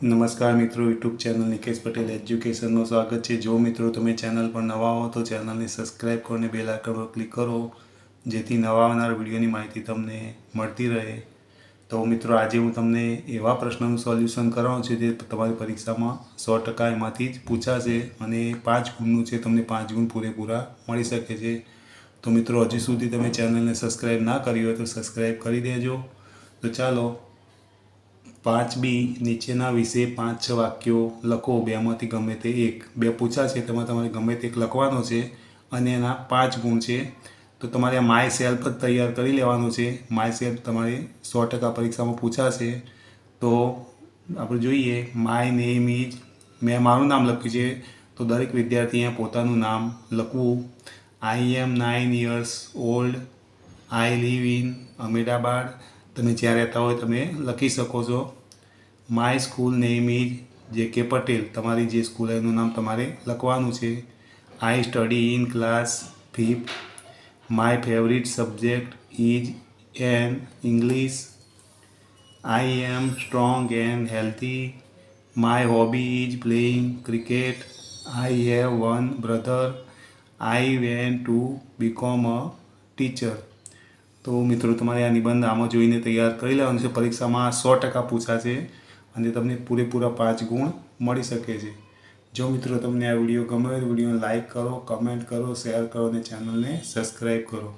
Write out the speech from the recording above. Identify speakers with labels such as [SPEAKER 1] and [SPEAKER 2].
[SPEAKER 1] નમસ્કાર મિત્રો, YouTube channel Nikesh Patel એજ્યુકેશનનું સ્વાગત છે. જો મિત્રો તમે ચેનલ પર નવા હો તો ચેનલને સબસ્ક્રાઈબ કરો અને બેલ આઇકન પર ક્લિક કરો, જેથી નવા આવનાર વિડીયોની માહિતી તમને મળતી રહે. તો મિત્રો, આજે હું તમને એવા પ્રશ્નનું સોલ્યુશન કરવાનું છે જે તમારી પરીક્ષામાં સો ટકા એમાંથી જ પૂછાશે અને પાંચ ગુણનું છે તમને પાંચ ગુણ પૂરેપૂરા મળી શકે છે. તો મિત્રો, હજી સુધી તમે ચેનલને સબસ્ક્રાઈબ ના કરી હોય તો સબસ્ક્રાઈબ કરી દેજો. તો ચાલો પાંચ બી નીચેના વિશે પાંચ છ વાક્યો લખો. બેમાંથી ગમે તે એક. બે પૂછાશે તેમાં તમારે ગમે તે એક લખવાનો છે અને એના પાંચ ગુણ છે. તો તમારે માય સેલ્ફ જ તૈયાર કરી લેવાનું છે. માય સેલ્ફ તમારે સો ટકા પરીક્ષામાં પૂછાશે તો આપણે જોઈએ માય નેમ ઇઝ મેં મારું નામ લખ્યું છે. તો દરેક વિદ્યાર્થી અહીંયા પોતાનું નામ લખવું. I am nine years old I live in Ahmedabad તમે જ્યાં રહેતા હોય તમે લખી શકો છો. માય સ્કૂલ નેમ ઇઝ જે કે પટેલ તમારી જે સ્કૂલ એનું નામ તમારે લખવાનું છે. I study in class fifth my favourite subject is an English I am strong and healthy my hobby is playing cricket I have one brother I want to become a teacher તો મિત્રો, તમારે આ નિબંધ આમાં જોઈને તૈયાર કરી લેવાનું છે. પરીક્ષામાં સો ટકા પૂછાશે અને તમને પૂરેપૂરા પાંચ ગુણ મળી શકે છે. જો મિત્રો, તમને આ વીડિયો ગમે હોય તો લાઇક કરો, કમેન્ટ કરો, શેર કરો અને ચેનલને સબસ્ક્રાઈબ કરો.